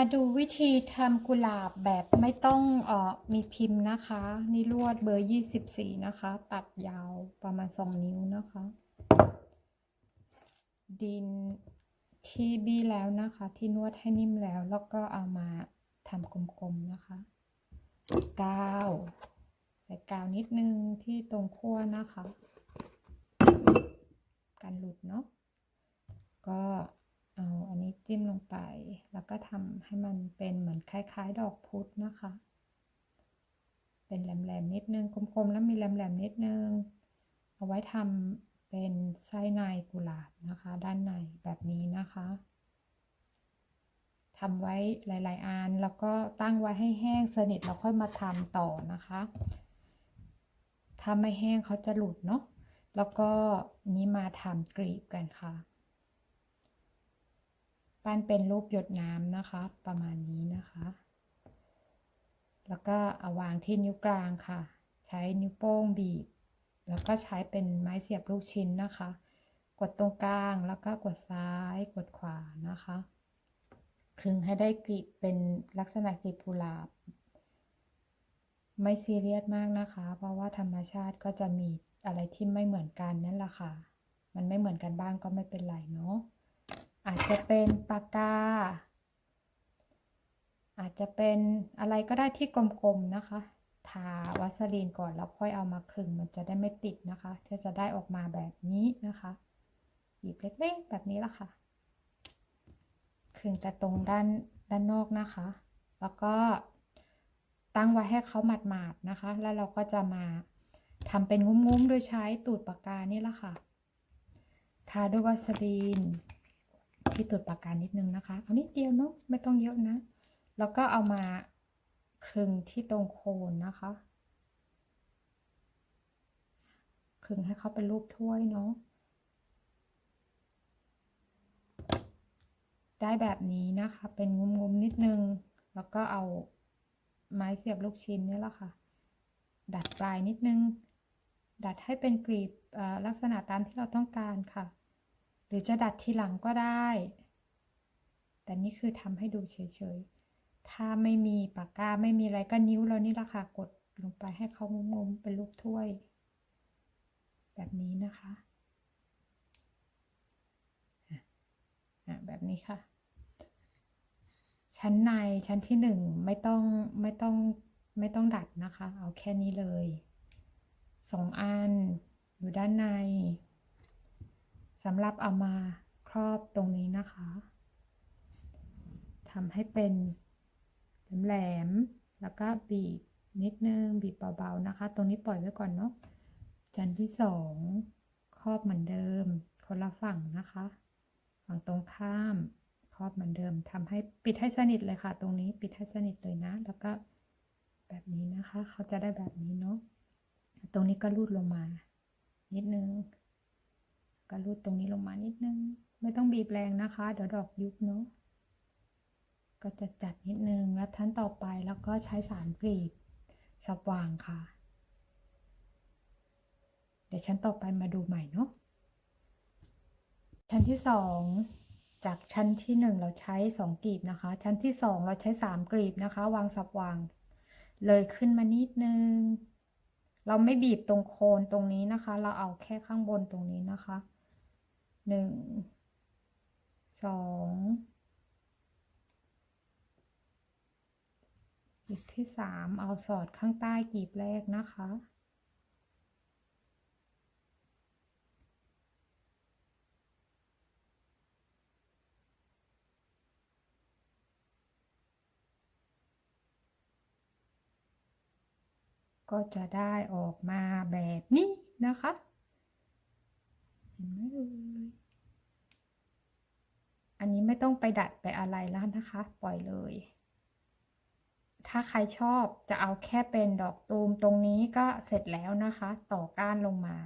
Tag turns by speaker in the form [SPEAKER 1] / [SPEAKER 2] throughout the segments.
[SPEAKER 1] มาดูวิธีทำกุหลาบแบบไม่ต้องเออมีพิมพ์นะคะ นี่ลวดเบอร์ 24 นะคะ ตัดยาวประมาณ 2 นิ้วนะคะ ดินที่บี้แล้วนะคะ ที่นวดให้นิ่มแล้ว แล้วก็เอามาทำกลมๆนะคะกาวใส่กาวนิดนึงที่ตรงขั้วนะคะกันหลุดเนาะก็ เอาอันนี้จิ้มลงไป แล้วก็ทำให้มันเป็นเหมือนคล้ายๆ ดอกพุธนะคะ เป็นแหลมๆนิดนึงกลมๆแล้วมีแหลมๆนิดนึง เอาไว้ทำเป็นไส้ในกุหลาบนะคะ ด้านในแบบนี้นะคะทำไว้หลายๆอันแล้วก็ตั้งไว้ให้แห้งสนิทแล้วค่อยมาทำต่อนะคะถ้าไม่แห้งเขาจะหลุดเนาะแล้วก็นี้มาทำกรีบกันค่ะ ปั้นเป็นรูปหยดน้ำนะคะ ประมาณนี้นะคะ แล้วก็เอาวางที่นิ้วกลางค่ะ ใช้นิ้วโป้งบีบ แล้วก็ใช้เป็นไม้เสียบลูกชิ้นนะคะ กดตรงกลางแล้วก็กดซ้ายกดขวานะคะคลึงให้ได้กลีบเป็นลักษณะกลีบกุหลาบ ไม่ซีเรียสมากนะคะ เพราะว่าธรรมชาติก็จะมีอะไรที่ไม่เหมือนกันนั่นแหละค่ะ มันไม่เหมือนกันบ้างก็ไม่เป็นไรเนาะ อาจจะเป็นปากกา อาจจะเป็นอะไรก็ได้ที่กลมๆนะคะ ทาวัสลีนก่อนแล้วค่อยเอามาคลึงมันจะได้ไม่ติดนะคะจะจะได้ออกมาแบบนี้นะคะหยิบเล็กๆแบบนี้ละค่ะคลึงแต่ตรงด้านด้านนอกนะคะ แล้วก็ตั้งไว้ให้เขาหมาดๆนะคะ แล้วเราก็จะมาทำเป็นงุ้มๆ โดยใช้ตูดปากกานี่ละค่ะ ทาด้วยวัสลีน ที่ตูดปากกานิดนึงนะคะ เอานิดเดียวเนาะไม่ต้องเยอะนะ แล้วก็เอามาคลึงที่ตรงโคนนะคะ คลึงให้เขาเป็นรูปถ้วยเนาะได้แบบนี้นะคะ เป็นงุมๆนิดนึง แล้วก็เอาไม้เสียบลูกชิ้นนี่แหละค่ะ ดัดปลายนิดนึง ดัดให้เป็นกลีบลักษณะตามที่เราต้องการค่ะ หรือจะดัดทีหลังก็ได้ แต่นี่คือทำให้ดูเฉยๆ ถ้าไม่มีปากกาไม่มีอะไรก็นิ้วเรานี่ละค่ะกดลงไปให้เขางมๆเป็นรูปถ้วย แบบนี้นะคะอะแบบนี้ค่ะ ชั้นในชั้นที่หนึ่งไม่ต้องไม่ต้องไม่ต้องดัดนะคะ เอาแค่นี้เลยสองอันอยู่ด้านใน สำหรับเอามาครอบตรงนี้นะคะทำให้เป็นแหลมๆแล้วก็บีบนิดนึงบีบเบาๆนะคะ ตรงนี้ปล่อยไว้ก่อนเนาะจันที่สองครอบเหมือนเดิม คนละฝั่งนะคะ ฝั่งตรงข้ามครอบเหมือนเดิมทำให้ปิดให้สนิทเลยค่ะ ตรงนี้ปิดให้สนิทเลยนะ แล้วก็แบบนี้นะคะ เขาจะได้แบบนี้เนาะตรงนี้ก็รูดลงมา นิดนึง ก็รูดตรงนี้ลงมานิดนึง ไม่ต้องบีบแรงนะคะ เดี๋ยวดอกยุบเนาะก็จะจัดนิดนึง แล้วท่านต่อไปแล้วก็ใช้สามกรีบสับวางค่ะ เดี๋ยวชั้นต่อไปมาดูใหม่เนาะชั้นที่สองจากชั้นที่หนึ่งเราใช้สองกลีบนะคะ ชั้นที่สองเราใช้สามกลีบนะคะ วางสับวาง เลยขึ้นมานิดนึงเราไม่บีบตรงโคนตรงนี้นะคะ เราเอาแค่ข้างบนตรงนี้นะคะ หนึ่งสองกลีบที่สามเอาสอดข้างใต้กลีบแรกนะคะก็จะได้ออกมาแบบนี้นะคะ เห็นไหมเอ่ยอันนี้ไม่ต้องไปดัดไปอะไรแล้วนะคะ ปล่อยเลย ถ้าใครชอบจะเอาแค่เป็นดอกตูมตรงนี้ก็เสร็จแล้วนะคะ ต่อก้านลงมา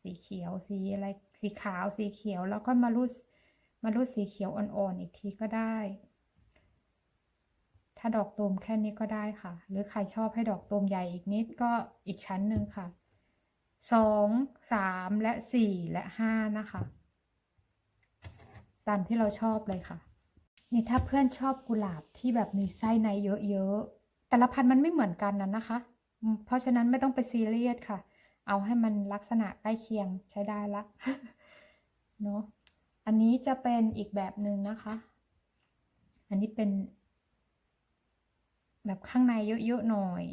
[SPEAKER 1] สีเขียวสีอะไรสีขาวสีเขียวแล้วก็มารูดมารูดสีเขียวอ่อนๆอีกทีก็ได้ ถ้าดอกตูมแค่นี้ก็ได้ค่ะ หรือใครชอบให้ดอกตูมใหญ่อีกนิดก็อีกชั้นหนึ่งค่ะ สองสามและสี่และห้านะคะ ตามที่เราชอบเลยค่ะ นี่ถ้าเพื่อนชอบกุหลาบที่แบบมีไส้ในเยอะๆ แต่ละพันธุ์มันไม่เหมือนกันนะนะคะ เพราะฉะนั้นไม่ต้องไปซีเรียสค่ะ เอาให้มันลักษณะใกล้เคียงใช้ได้ละเนาะ อันนี้จะเป็นอีกแบบหนึ่งนะคะ อันนี้เป็น แบบข้างในเยอะๆหน่อย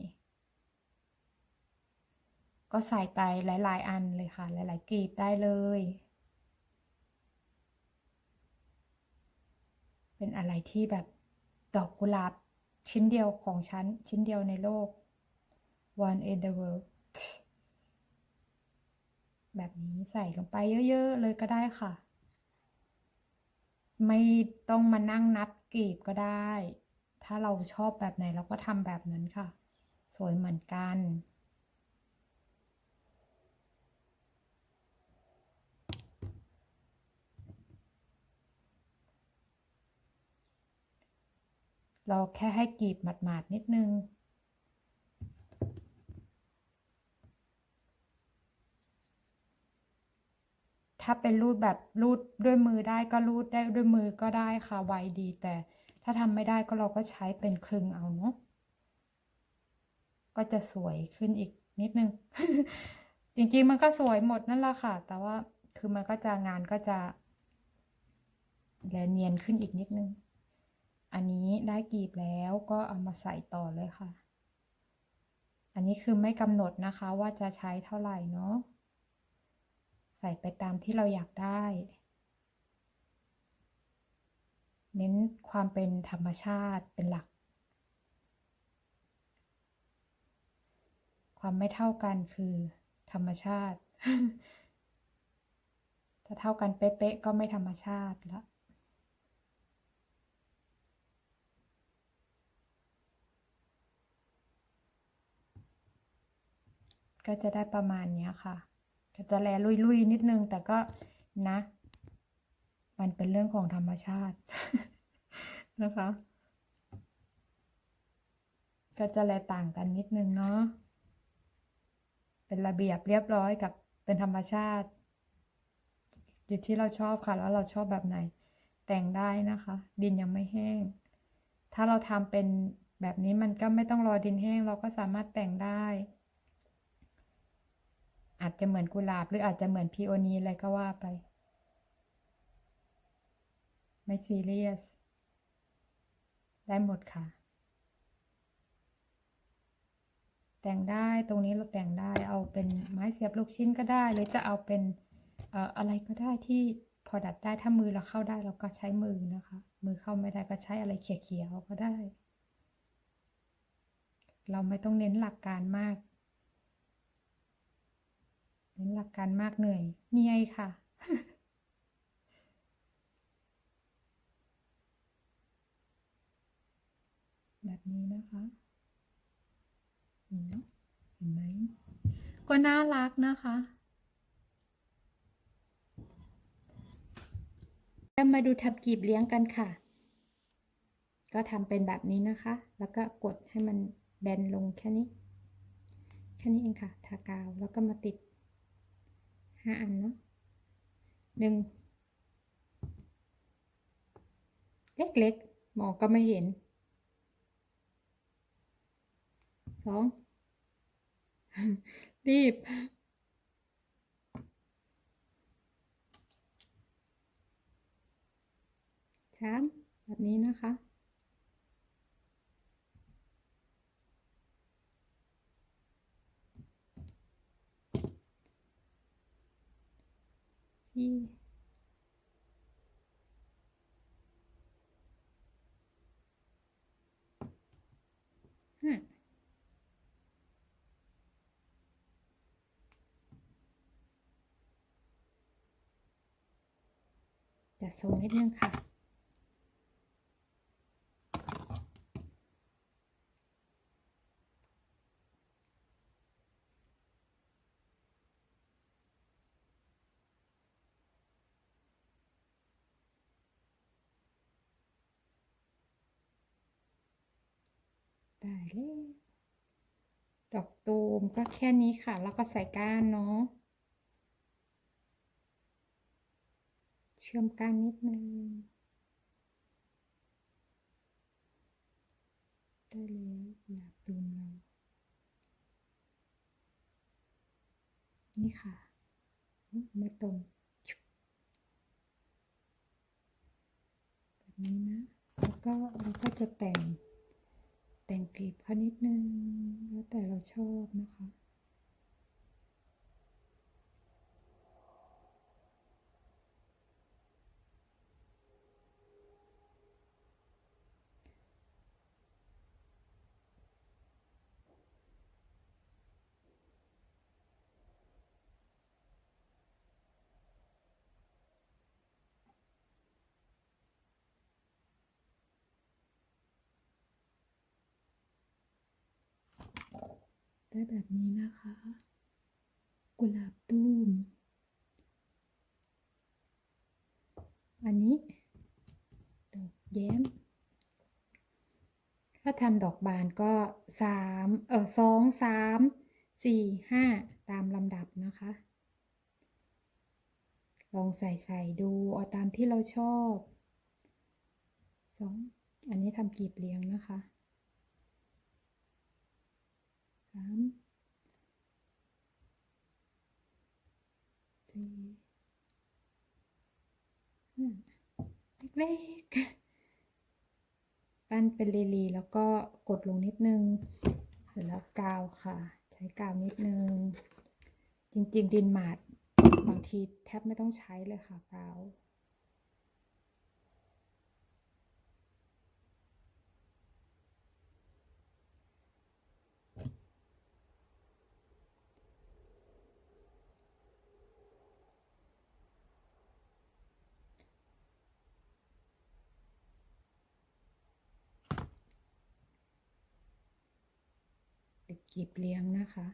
[SPEAKER 1] ก็ใส่ไปหลาย ๆ อันเลยค่ะ หลาย ๆกลีบได้เลย เป็นอะไรที่แบบดอกกุหลาบชิ้นเดียวของฉัน ชิ้นเดียวในโลก one in the world แบบนี้ใส่ลงไปเยอะ ๆ เลยก็ได้ค่ะ ไม่ต้องมานั่งนับกลีบก็ได้ ถ้าเราชอบแบบไหนเราก็ทำแบบนั้นค่ะ สวยเหมือนกัน เราแค่ให้กรีบหมาดๆนิดนึง ถ้าเป็นรูดแบบรูดด้วยมือได้ก็รูดได้ด้วยมือก็ได้ค่ะไวดีแต่ถ้าทำไม่ได้ก็เราก็ใช้เป็นคลึงเอาเนาะก็จะสวยขึ้นอีกนิดนึง จริงๆมันก็สวยหมดนั่นแหละค่ะ แต่ว่าคือมันก็จะงานก็จะแลเนียนขึ้นอีกนิดนึง อันนี้ กรีบแล้วก็เอามาใส่ต่อเลยค่ะ อันนี้คือไม่กำหนดนะคะว่าจะใช้เท่าไหร่เนาะ ใส่ไปตามที่เราอยากได้ เน้นความเป็นธรรมชาติเป็นหลัก ความไม่เท่ากันคือธรรมชาติ ถ้าเท่ากันเป๊ะๆก็ไม่ธรรมชาติละ ก็จะได้ประมาณนี้ค่ะ ก็จะแลลุยๆนิดนึง แต่ก็นะ มันเป็นเรื่องของธรรมชาติ นะคะ ก็จะแลต่างกันนิดนึงเนาะ เป็นระเบียบเรียบร้อยกับเป็นธรรมชาติ อยู่ที่เราชอบค่ะ แล้วเราชอบแบบไหน แต่งได้นะคะ ดินยังไม่แห้ง ถ้าเราทำเป็นแบบนี้มันก็ไม่ต้องรอดินแห้ง เราก็สามารถแต่งได้ อาจจะเหมือนกุหลาบหรืออาจจะเหมือนพีโอนีอะไรก็ว่าไป ไม่ซีเรียส ได้หมดค่ะ แต่งได้ตรงนี้เราแต่งได้เอาเป็นไม้เสียบลูกชิ้นก็ได้ หรือจะเอาเป็นอออะไรก็ได้ที่พอดัดได้ถ้ามือเราเข้าได้เราก็ใช้มือนะคะ มือเข้าไม่ได้ก็ใช้อะไรเขี่ยๆเอาก็ได้ เราไม่ต้องเน้นหลักการมาก เน้นหลักการมากเหนื่อยเหนี่อยค่ะ แบบนี้นะคะนี่เนาะเห็นไหมก็น่ารักนะคะจะมาดูทับกีบเลี้ยงกันค่ะ ก็ทำเป็นแบบนี้นะคะ แล้วก็กดให้มันแบนลงแค่นี้ แค่นี้เองค่ะ ทากาวแล้วก็มาติด ห้าอันเนาะหนึ่งเล็กๆมองก็ไม่เห็นสองรีบสามแบบนี้นะคะ ที่จะทรงนิดนึงค่ะ ได้เลยดอกตูมก็แค่นี้ค่ะ แล้วก็ใส่ก้านเนาะ เชื่อมก้านนิดนึงได้แล้วกุหลาบตูมเรานี่ค่ะ ไม่ตรงแบบนี้นะ แล้วก็เราก็จะแต่ง แต่งกลีบเขานิดนึง แล้วแต่เราชอบนะคะ ได้แบบนี้นะคะ กุหลาบตูมอันนี้ดอกแย้ม ถ้าทำดอกบานก็สามเออสองสามสี่ห้าตามลำดับนะคะ ลองใส่ใส่ดูเอาตามที่เราชอบสองอันนี้ทำกีบเลี้ยงนะคะสามสี่เล็กๆ ปั้นเป็นลีๆแล้วก็กดลงนิดนึง เสร็จแล้วกาวค่ะ ใช้กาวนิดนึง จริง ๆ ดินหมาดบางทีแทบไม่ต้องใช้เลยค่ะกาว ติดกีบเลี้ยงนะคะ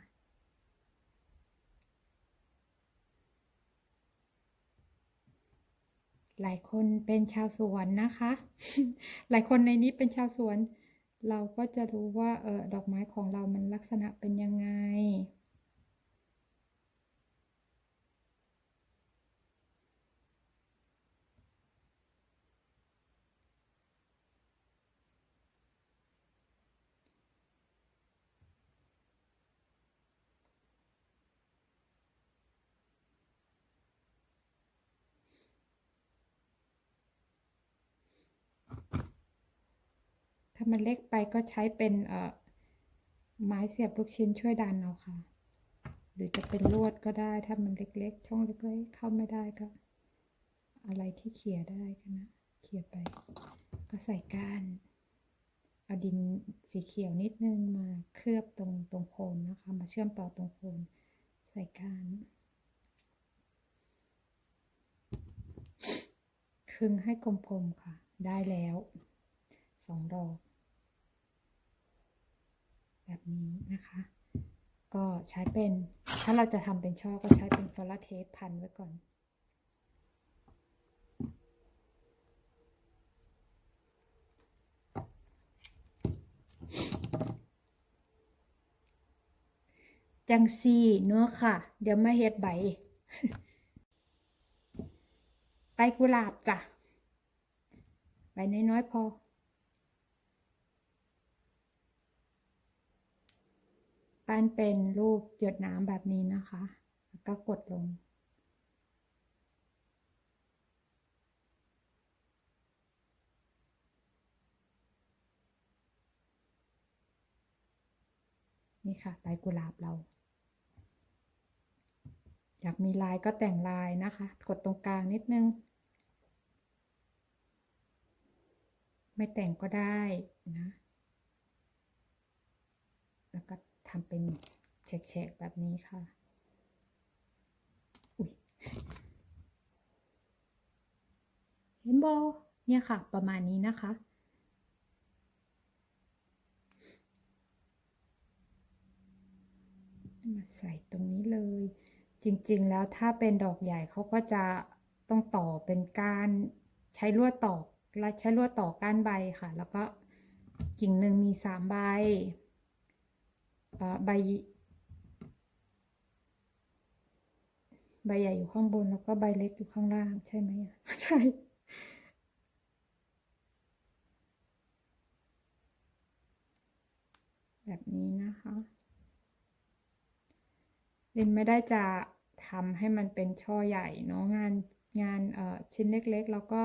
[SPEAKER 1] หลายคนเป็นชาวสวนนะคะ หลายคนในนี้เป็นชาวสวน เราก็จะรู้ว่าเออดอกไม้ของเรามันลักษณะเป็นยังไงามันเล็กไปก็ใช้เป็นเอ่อไม้เสียบลูกชิ้นช่วยดันเอาค่ะ หรือจะเป็นลวดก็ได้ ถ้ามันเล็กๆ ช่องเล็กๆ เข้าไม่ได้ก็ อะไรที่เขี่ยได้ก็นะ เขี่ยไป ก็ใส่ก้านเอาดินสีเขียวนิดนึงมาเคลือบตรงตรงโคนนะคะ มาเชื่อมต่อตรงโคนใส่ก้านคึงให้กลมๆค่ะ ได้แล้วสองดอก แบบนี้นะคะ ก็ใช้เป็นถ้าเราจะทำเป็นช่อก็ใช้เป็นฟอลาเทปพันไว้ก่อนจังซีเนื้อะค่ะ เดี๋ยวมาเฮ็ดใบ ใบกุหลาบจ้ะ ใบน้อยๆพอ ปั้นเป็นรูปหยดน้ำแบบนี้นะคะ แล้วก็กดลง นี่ค่ะใบกุหลาบเรา อยากมีลายก็แต่งลายนะคะ กดตรงกลางนิดนึง ไม่แต่งก็ได้นะ แล้วก็ ทำเป็นแฉกๆแบบนี้ค่ะ อุ้ยเห็นบอเนี่ยค่ะ ประมาณนี้นะคะ มาใส่ตรงนี้เลย จริงๆแล้วถ้าเป็นดอกใหญ่เขาก็จะต้องต่อเป็นกานใช้ลวดตอกและใช้ลวดต่อก้านใบค่ะ แล้วก็กิ่งหนึ่งมีสามใบ ใบ ใบใหญ่อยู่ข้างบนแล้วก็ใบเล็กอยู่ข้างล่าง ใช่ไหมอะใช่แแบบนี้นะคะ ลินไม่ได้จะทำให้มันเป็นช่อใหญ่เนาะงานงานเอ่อชิ้นเล็กๆ แล้วก็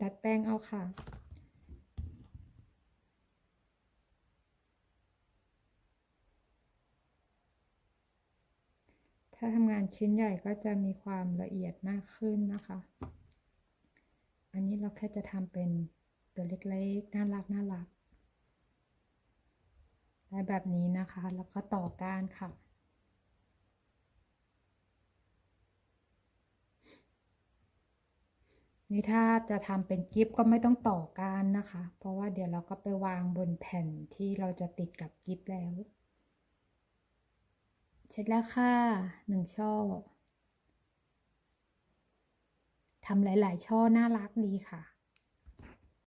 [SPEAKER 1] ดัดแป้งเอาค่ะ ถ้าทำงานชิ้นใหญ่ก็จะมีความละเอียดมากขึ้นนะคะ อันนี้เราแค่จะทำเป็นตัวเล็กๆ น่ารักน่ารักได้แบบนี้นะคะ แล้วก็ต่อก้านค่ะนี่ถ้าจะทำเป็นกิฟก็ไม่ต้องต่อก้านนะคะ เพราะว่าเดี๋ยวเราก็ไปวางบนแผ่นที่เราจะติดกับกิฟแล้ว ร็จแล้วค่ะหนึ่งช่อทำหลาย ๆ ช่อน่ารักดีค่ะ